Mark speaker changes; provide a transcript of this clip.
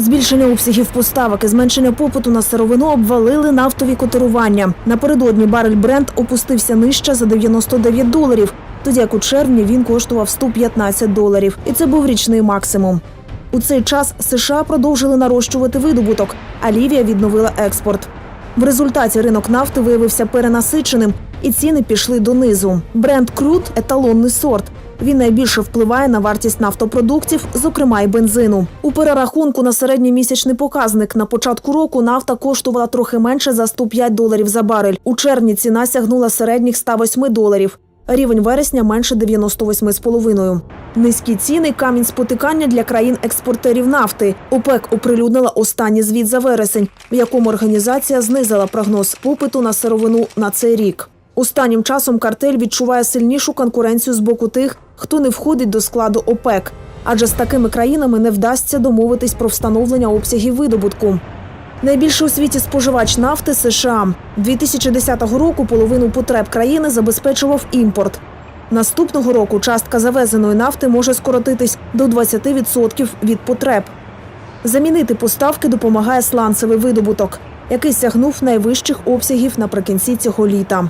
Speaker 1: Збільшення обсягів поставок і зменшення попиту на сировину обвалили нафтові котирування. Напередодні барель Брент опустився нижче за 99 доларів, тоді як у червні він коштував 115 доларів. І це був річний максимум. У цей час США продовжили нарощувати видобуток, а Лівія відновила експорт. В результаті ринок нафти виявився перенасиченим, і ціни пішли донизу. Бренд Крут еталонний сорт. Він найбільше впливає на вартість нафтопродуктів, зокрема й бензину. У перерахунку на середньомісячний показник на початку року нафта коштувала трохи менше за 105 доларів за барель. У червні ціна сягнула середніх 108 доларів. Рівень вересня менше 98,5. Низькі ціни камінь спотикання для країн-експортерів нафти. ОПЕК оприлюднила останній звіт за вересень, в якому організація знизила прогноз попиту на сировину на цей рік. Останнім часом картель відчуває сильнішу конкуренцію з боку тих, хто не входить до складу ОПЕК, адже з такими країнами не вдасться домовитись про встановлення обсягів видобутку. Найбільший у світі споживач нафти США 2010 року половину потреб країни забезпечував імпорт. Наступного року частка завезеної нафти може скоротитись до 20% від потреб. Замінити поставки допомагає сланцевий видобуток, який сягнув найвищих обсягів наприкінці цього літа.